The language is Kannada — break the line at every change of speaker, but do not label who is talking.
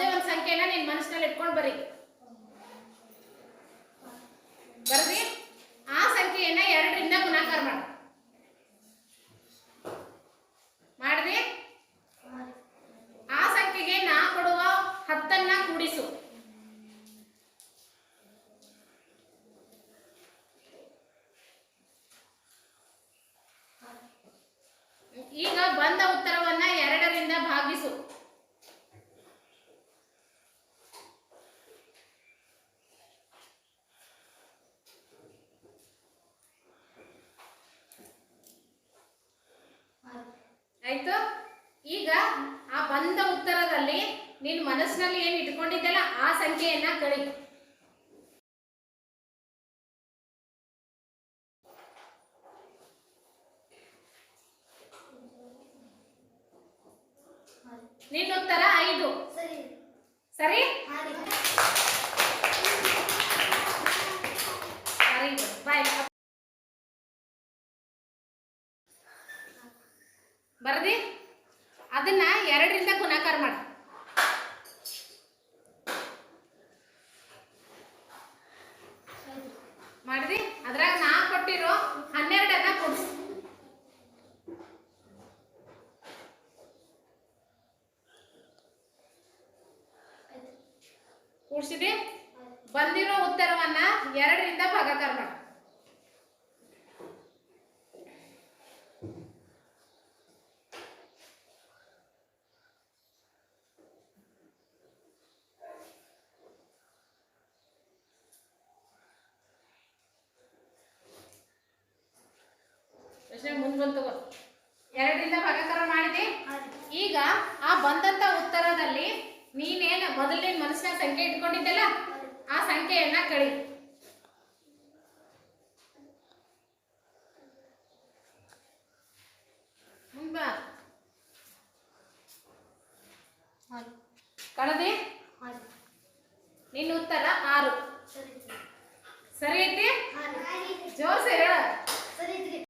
ಯಾವುದೇ ಒಂದು ಸಂಖ್ಯೆನ ನಿನ್ ಮನಸ್ಸಿನಲ್ಲಿ ಇಟ್ಕೊಂಡು ಬರಿ. ಬರ್ರಿ ಆ ಸಂಖ್ಯೆಯನ್ನ ಎರಡರಿಂದ ಗುಣಾಕಾರ ಮಾಡು ಮಾಡ್ದಿ ಆ ಸಂಖ್ಯೆಗೆ ನಾ ಕೊಡುವ ಹತ್ತನ್ನ ಕೂಡಿಸು ಈಗ ಬಂದ ಉತ್ತರವನ್ನ ಎರಡರಿಂದ ಭಾಗಿಸು ಆಯ್ತು? ಈಗ ಆ ಬಂದ ಉತ್ತರದಲ್ಲಿ ನಿನ್ ಮನಸ್ಸಿನಲ್ಲಿ ಏನ್ ಇಟ್ಕೊಂಡಿದ್ದಲ್ಲ ಆ ಸಂಖ್ಯೆಯನ್ನ ಕಳಿ. ನಿನ್ನ ಉತ್ತರ ಐದು.
ಸರಿ.
ಸರಿ?
ಹಾಂ
ಸರಿ ಬಾಯ್. ಬರ್ದಿ? ಅದನ್ನ ಎರಡರಿಂದ ಗುಣಾಕಾರ ಮಾಡಿ. ಮಾಡ್ದಿ? ಅದ್ರಾಗ ನಾ ಕೊಟ್ಟಿರೋ ಹನ್ನೆರಡನ್ನ ಕೊಡಿಸ್ ಕೂಡಿಸಿದೆ? ಬಂದಿರೋ ಉತ್ತರವನ್ನ ಎರಡರಿಂದ ಭಾಗಾಕಾರ ಮಾಡು. ತಗೋ. ಎರಡರಿಂದ ಭಾಗಾಕಾರ ಮಾಡಿದೆ. ಈಗ ಆ ಬಂದಂತ ಉತ್ತರದಲ್ಲಿ ನೀನೇನ ಮೊದಲನೇ ಮನಸ್ಸಿನ ಸಂಖ್ಯೆ ಇಟ್ಕೊಂಡಿದ್ದಲ್ಲ? ಆ ಸಂಖ್ಯೆಯನ್ನ ಕಳಿ. ಕಳದಿ? ನಿನ್ನ ಉತ್ತರ ಆರು.
ಸರಿ.
ಐತಿ? ಜೋರ್ಸಿ ಹೇಳ.